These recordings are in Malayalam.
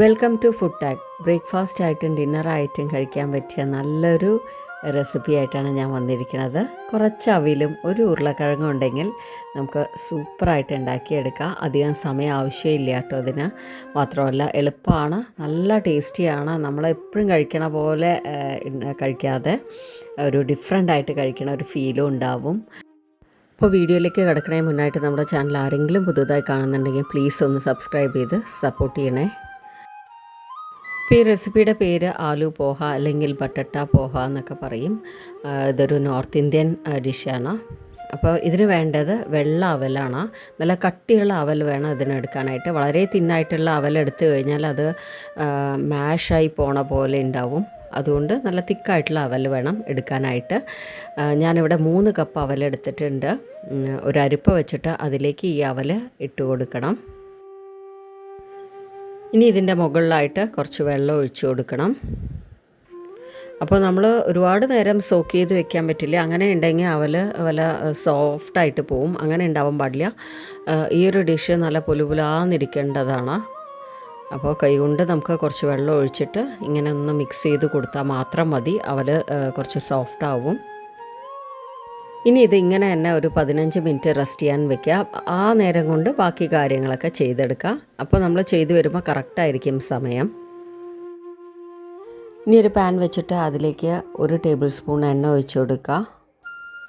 Welcome to food tag breakfast ആയിട്ടും ഡിന്നറായിട്ടും കഴിക്കാൻ പറ്റിയ നല്ലൊരു റെസിപ്പി ആയിട്ടാണ് ഞാൻ വന്നിരിക്കുന്നത്. കുറച്ച് അവിലും ഒരു ഉരുളക്കിഴങ്ങും ഉണ്ടെങ്കിൽ നമുക്ക് സൂപ്പറായിട്ട് ഉണ്ടാക്കിയെടുക്കാം. അധികം സമയം ആവശ്യമില്ല കേട്ടോ അതിന്. മാത്രമല്ല എളുപ്പമാണ്. നല്ല ടേസ്റ്റിയാണ് നമ്മൾ എപ്പോഴും കഴിക്കണ പോലെ കഴിക്കാതെ ഒരു ഡിഫറെന്റ് ആയിട്ട് കഴിക്കണ ഒരു ഫീലും ഉണ്ടാവും. അപ്പോൾ വീഡിയോയിലേക്ക് കിടക്കണേ മുന്നായിട്ട് നമ്മുടെ ചാനൽ ആരെങ്കിലും പുതുതായി കാണുന്നുണ്ടെങ്കിൽ പ്ലീസ് ഒന്ന് സബ്സ്ക്രൈബ് ചെയ്ത് സപ്പോർട്ട് ചെയ്യണേ. ഇപ്പോൾ ഈ റെസിപ്പിയുടെ പേര് ആലു പോഹ അല്ലെങ്കിൽ ബട്ടട്ട പോഹ എന്നൊക്കെ പറയും. ഇതൊരു നോർത്ത് ഇന്ത്യൻ ഡിഷാണ്. അപ്പോൾ ഇതിന് വേണ്ടത് വെള്ള അവലാണ്. നല്ല കട്ടിയുള്ള അവൽ വേണം ഇതിനെടുക്കാനായിട്ട് വളരെ തിന്നായിട്ടുള്ള അവൽ എടുത്തു കഴിഞ്ഞാൽ അത് മാഷായി പോണ പോലെ ഉണ്ടാവും. അതുകൊണ്ട് നല്ല തിക്കായിട്ടുള്ള അവൽ വേണം എടുക്കാനായിട്ട്. ഞാനിവിടെ മൂന്ന് കപ്പ് അവൽ എടുത്തിട്ടുണ്ട്. ഒരു അരിപ്പ വെച്ചിട്ട് അതിലേക്ക് ഈ അവൽ ഇട്ട് കൊടുക്കണം. ഇനി ഇതിന്റെ മുകളിലായിട്ട് കുറച്ച് വെള്ളം ഒഴിച്ചു കൊടുക്കണം. അപ്പോൾ നമ്മൾ ഒരുപാട് നേരം സോക്ക് ചെയ്ത് വെക്കാൻ പറ്റില്ല. അങ്ങനെ ഉണ്ടെങ്കിൽ അവൽ വല്ല സോഫ്റ്റായിട്ട് പോവും. അങ്ങനെ ഉണ്ടാവാൻ പാടില്ല. ഈ ഒരു ഡിഷ് നല്ല പുലുപുലാന്നിരിക്കേണ്ടതാണ്. അപ്പോൾ കൈകൊണ്ട് നമുക്ക് കുറച്ച് വെള്ളം ഒഴിച്ചിട്ട് ഇങ്ങനെ ഒന്ന് മിക്സ് ചെയ്ത് കൊടുത്താൽ മാത്രം മതി. അവൽ കുറച്ച് സോഫ്റ്റ് ആവും. ഇനി ഇത് ഇങ്ങനെ തന്നെ ഒരു പതിനഞ്ച് മിനിറ്റ് റെസ്റ്റ് ചെയ്യാൻ വെക്കുക. ആ നേരം കൊണ്ട് ബാക്കി കാര്യങ്ങളൊക്കെ ചെയ്തെടുക്കുക. അപ്പോൾ നമ്മൾ ചെയ്തു വരുമ്പോൾ കറക്റ്റായിരിക്കും സമയം. ഇനി ഒരു പാൻ വെച്ചിട്ട് അതിലേക്ക് ഒരു ടേബിൾ സ്പൂൺ എണ്ണ ഒഴിച്ചു കൊടുക്കുക.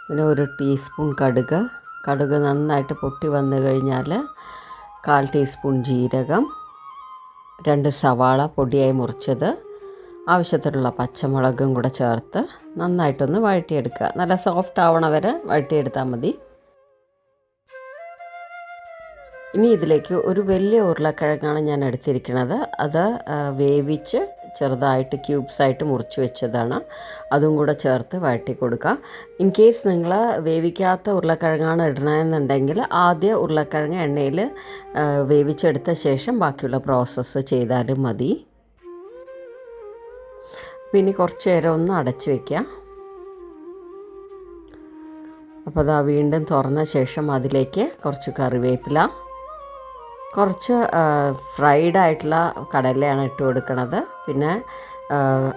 പിന്നെ ഒരു ടീസ്പൂൺ കടുക്. കടുക് നന്നായിട്ട് പൊട്ടി വന്നു കഴിഞ്ഞാൽ കാൽ ടീസ്പൂൺ ജീരകം. രണ്ട് സവാള പൊടിയായി മുറിച്ചത്. ആവശ്യത്തിനുള്ള പച്ചമുളകും കൂടെ ചേർത്ത് നന്നായിട്ടൊന്ന് വഴറ്റിയെടുക്കുക. നല്ല സോഫ്റ്റ് ആവണ വരെ വഴറ്റിയെടുത്താൽ മതി. ഇനി ഇതിലേക്ക് ഒരു വലിയ ഉരുളക്കിഴങ്ങാണ് ഞാൻ എടുത്തിരിക്കുന്നത്. അത് വേവിച്ച് ചെറുതായിട്ട് ക്യൂബ്സായിട്ട് മുറിച്ച് വെച്ചതാണ്. അതും കൂടെ ചേർത്ത് വഴറ്റി കൊടുക്കുക ഇൻ കേസ് നിങ്ങൾ വേവിക്കാത്ത ഉരുളക്കിഴങ്ങാണ് ഇടണമെന്നുണ്ടെങ്കിൽ ആദ്യ ഉരുളക്കിഴങ്ങ് എണ്ണയിൽ വേവിച്ചെടുത്ത ശേഷം ബാക്കിയുള്ള പ്രോസസ്സ് ചെയ്താലും മതി. പിന്നെ കുറച്ച് നേരം ഒന്ന് അടച്ചു വയ്ക്കുക അപ്പോൾ അതാ വീണ്ടും തുറന്ന ശേഷം അതിലേക്ക് കുറച്ച് കറിവേപ്പില കുറച്ച് ഫ്രൈഡ് ആയിട്ടുള്ള കടലയാണ് ഇട്ട് കൊടുക്കുന്നത് പിന്നെ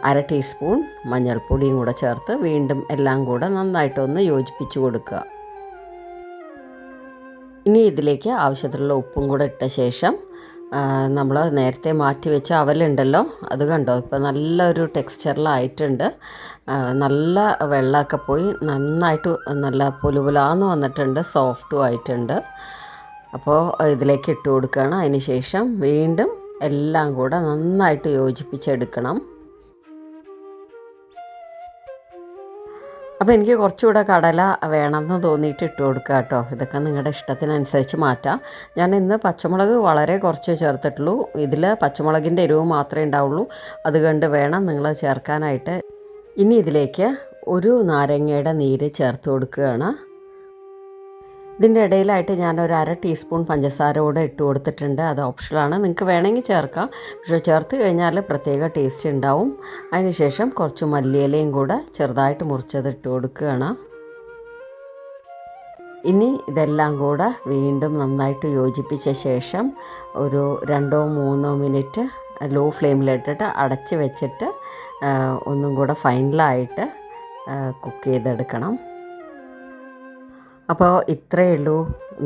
അര ടീസ്പൂൺ മഞ്ഞൾപ്പൊടിയും കൂടെ ചേർത്ത് വീണ്ടും എല്ലാം കൂടെ നന്നായിട്ടൊന്ന് യോജിപ്പിച്ച് കൊടുക്കുക. ഇനി ഇതിലേക്ക് ആവശ്യത്തിലുള്ള ഉപ്പും കൂടെ ഇട്ട ശേഷം നമ്മൾ നേരത്തെ മാറ്റി വെച്ച അവലുണ്ടല്ലോ അത് കണ്ടോ? ഇപ്പോൾ നല്ലൊരു ടെക്സ്ചറിലായിട്ടുണ്ട്. നല്ല വെള്ളമൊക്കെ പോയി നന്നായിട്ട് നല്ല പുലുപുലാന്ന് വന്നിട്ടുണ്ട് സോഫ്റ്റും ആയിട്ടുണ്ട്. അപ്പോൾ ഇതിലേക്ക് ഇട്ട് കൊടുക്കുകയാണ്. അതിന് ശേഷം വീണ്ടും എല്ലാം കൂടെ നന്നായിട്ട് യോജിപ്പിച്ചെടുക്കണം. അപ്പോൾ എനിക്ക് കുറച്ചുകൂടെ കടല വേണമെന്ന് തോന്നിയിട്ട് ഇട്ട് കൊടുക്കുക കേട്ടോ. ഇതൊക്കെ നിങ്ങളുടെ ഇഷ്ടത്തിനനുസരിച്ച് മാറ്റാം. ഞാൻ ഇന്ന് പച്ചമുളക് വളരെ കുറച്ച് ചേർത്തിട്ടുള്ളൂ. ഇതിൽ പച്ചമുളകിന്റെ എരിവ് മാത്രമേ ഉണ്ടാവുള്ളൂ. അതുകൊണ്ട് വേണം നിങ്ങൾ ചേർക്കാനായിട്ട്. ഇനി ഇതിലേക്ക് ഒരു നാരങ്ങയുടെ നീര് ചേർത്ത് കൊടുക്കുകയാണ്. ഇതിന്റെ ഇടയിലായിട്ട് ഞാൻ ഒരു അര ടീസ്പൂൺ പഞ്ചസാര കൂടെ ഇട്ട് കൊടുത്തിട്ടുണ്ട്. അത് ഓപ്ഷനാണ് നിങ്ങൾക്ക് വേണമെങ്കിൽ ചേർക്കാം. പക്ഷേ ചേർത്ത് കഴിഞ്ഞാൽ പ്രത്യേക ടേസ്റ്റ് ഉണ്ടാവും. അതിനുശേഷം കുറച്ച് മല്ലിയിലയും കൂടെ ചെറുതായിട്ട് മുറിച്ചത് ഇട്ട് കൊടുക്കുകയാണ്. ഇനി ഇതെല്ലാം കൂടെ വീണ്ടും നന്നായിട്ട് യോജിപ്പിച്ച ശേഷം ഒരു രണ്ടോ മൂന്നോ മിനിറ്റ് ലോ ഫ്ലെയിമിലിട്ടിട്ട് അടച്ച് വെച്ചിട്ട് ഒന്നും കൂടെ ഫൈനലായിട്ട് കുക്ക് ചെയ്തെടുക്കണം. അപ്പോൾ ഇത്രയേ ഉള്ളൂ.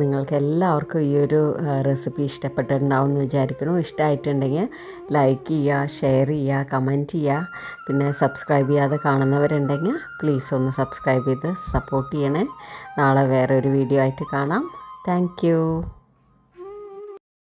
നിങ്ങൾക്ക് എല്ലാവർക്കും ഈ ഒരു റെസിപ്പി ഇഷ്ടപ്പെട്ടിട്ടുണ്ടാവും എന്ന് വിചാരിക്കുന്നു. ഇഷ്ടമായിട്ടുണ്ടെങ്കിൽ ലൈക്ക് ചെയ്യുക ഷെയർ ചെയ്യുക കമന്റ് ചെയ്യുക. പിന്നെ സബ്സ്ക്രൈബ് ചെയ്യാതെ കാണുന്നവരുണ്ടെങ്കിൽ പ്ലീസ് ഒന്ന് സബ്സ്ക്രൈബ് ചെയ്ത് സപ്പോർട്ട് ചെയ്യണേ. നാളെ വേറെ ഒരു വീഡിയോ ആയിട്ട് കാണാം. താങ്ക്